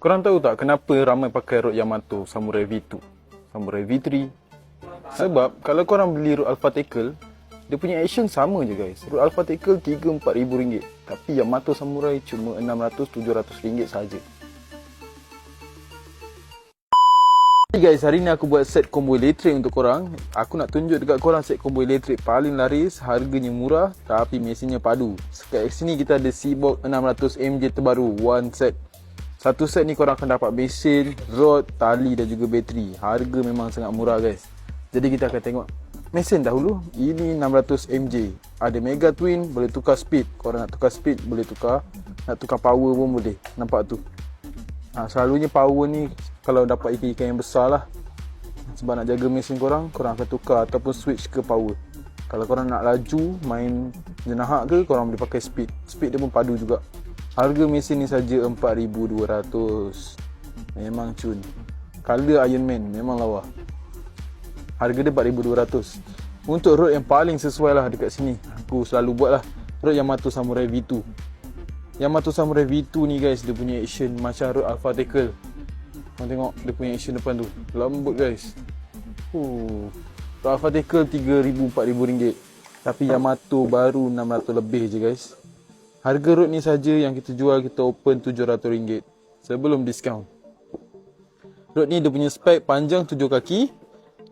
Korang tahu tak kenapa ramai pakai rod Yamato Samurai V2, Samurai V3? Sebab kalau korang beli rod Alpha Tackle, dia punya action sama je guys. Rod Alpha Tackle 3-4 ribu ringgit. Tapi Yamato Samurai cuma 600-700 ringgit saja. Hey guys, hari ni aku buat set combo elektrik untuk korang. Aku nak tunjuk dekat korang set combo elektrik paling laris, harganya murah tapi mesinnya padu. Sekat sini kita ada Seabox 600 MJ terbaru, one set. Satu set ni korang akan dapat mesin, rod, tali dan juga bateri. Harga memang sangat murah guys. Jadi kita akan tengok mesin dahulu. Ini 600 MJ. Ada Mega Twin, boleh tukar speed. Korang nak tukar speed, boleh tukar. Nak tukar power pun boleh. Nampak tu. Ha, selalunya power ni kalau dapat ikan-ikan yang besar lah. Sebab nak jaga mesin korang, korang akan tukar ataupun switch ke power. Kalau korang nak laju, main jenahak ke, korang boleh pakai speed. Speed dia pun padu juga. Harga mesin ni saja 4200. Memang cun. Color Iron Man memang lawa. Harga dia 4200. Untuk road yang paling sesuai lah dekat sini. Aku selalu buat lah. Road Yamato Samurai V2. Yamato Samurai V2 ni guys, dia punya action macam road Alpha Tackle. Korang tengok dia punya action depan tu. Lembut guys. Uh. Road Alpha Tackle 3000-4000 ringgit. Tapi Yamato baru 600 lebih je guys. Harga road ni saja yang kita jual kita open RM700 sebelum diskaun. Road ni dia punya spek panjang 7 kaki.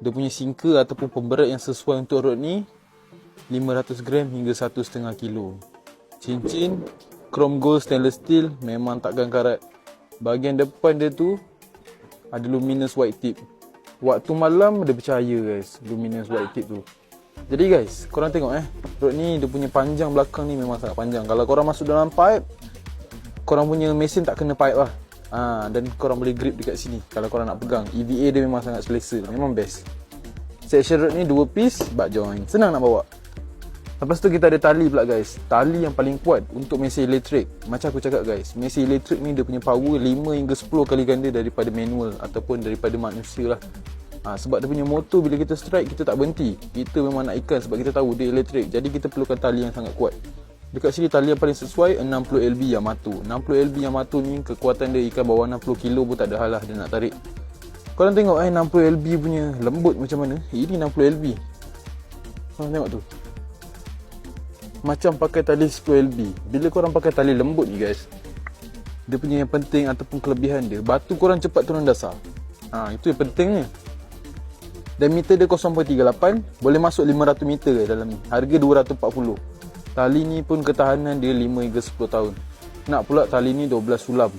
Dia punya singka ataupun pemberat yang sesuai untuk road ni 500 gram hingga 1.5 kilo. Cincin chrome gold stainless steel memang takkan karat. Bahagian depan dia tu ada luminous white tip. Waktu malam dia percaya guys luminous white tip tu. Jadi guys, korang tengok eh. Rod ni dia punya panjang belakang ni memang sangat panjang. Kalau korang masuk dalam pipe, korang punya mesin tak kena pipe lah. Ha, dan korang boleh grip dekat sini kalau korang nak pegang. EVA dia memang sangat selesa. Memang best. Section rod ni dua piece, butt joint. Senang nak bawa. Lepas tu kita ada tali pula guys. Tali yang paling kuat untuk mesin elektrik. Macam aku cakap guys, mesin elektrik ni dia punya power 5 hingga 10 kali ganda daripada manual ataupun daripada manusia lah. Ha, sebab dia punya motor bila kita strike kita tak berhenti. Kita memang nak ikan sebab kita tahu dia elektrik. Jadi kita perlukan tali yang sangat kuat. Dekat sini tali yang paling sesuai 60 LB Yamato. 60 LB Yamato ni kekuatan dia ikan bawah 60 kilo pun tak ada hal lah dia nak tarik. Korang tengok eh 60 LB punya lembut macam mana. Ini 60 LB. Korang tengok tu. Macam pakai tali 10 LB. Bila korang pakai tali lembut ni guys. Dia punya yang penting ataupun kelebihan dia. Batu korang cepat turun dasar. Ha, itu yang pentingnya. Diameter dia 0.38 Boleh masuk 500 meter dalam ni? Harga 240 Tali ni pun ketahanan dia 5 hingga 10 tahun. Nak pula tali ni 12 sulam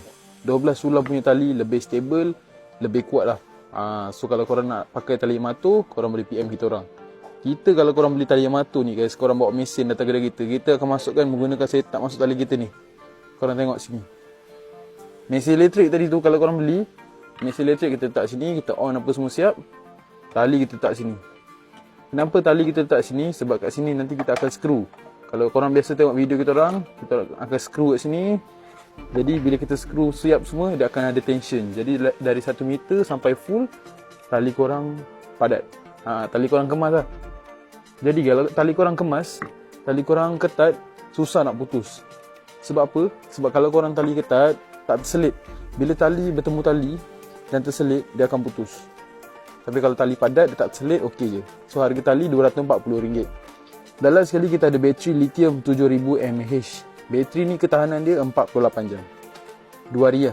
12 sulam punya tali lebih stable Lebih kuat lah. Ha, So kalau korang nak pakai tali Yamato Korang boleh PM kita orang. Kita kalau korang beli tali Yamato ni guys Korang bawa mesin datang kedai kita Kita akan masukkan menggunakan setup masuk tali kita ni. Korang tengok sini. Mesin elektrik tadi tu kalau korang beli Mesin elektrik kita letak sini Kita on apa semua siap Tali kita letak sini. Kenapa tali kita letak sini? Sebab kat sini nanti kita akan screw. Kalau korang biasa tengok video kita orang, kita akan screw kat sini. Jadi bila kita screw siap semua, dia akan ada tension. Jadi dari 1 meter sampai full, tali korang padat. Ha, tali korang kemas lah. Jadi kalau tali korang kemas, tali korang ketat, susah nak putus. Sebab apa? Sebab kalau korang tali ketat, tak terselit. Bila tali bertemu tali dan terselit, dia akan putus. Tapi kalau tali padat dia tak terselit okey je. So harga tali RM240. Dalam sekali kita ada bateri lithium 7000 mAh. Bateri ni ketahanan dia 48 jam. Dua hari.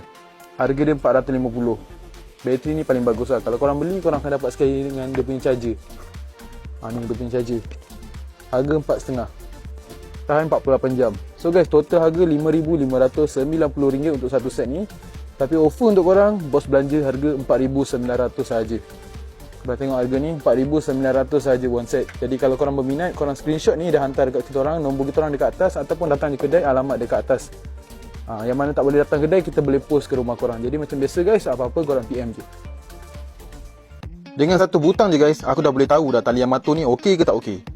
Harga dia 450. Bateri ni paling bagus lah. Kalau korang beli korang akan dapat sekali dengan dia punya charger. Ha, ni dia punya charger. Harga 4.5. Tahan 48 jam. So guys total harga RM5,590 untuk satu set ni. Tapi offer untuk korang bos belanja harga RM4,900 sahaja. Korang tengok harga ni 4900 saja one set. Jadi kalau korang berminat, korang screenshot ni dah hantar dekat kita orang, nombor kita orang dekat atas ataupun datang di kedai alamat dekat atas. Ha, yang mana tak boleh datang kedai kita boleh post ke rumah korang. Jadi macam biasa guys, apa-apa korang PM je. Dengan satu butang je guys, aku dah boleh tahu dah tali Yamato ni okey ke tak okey.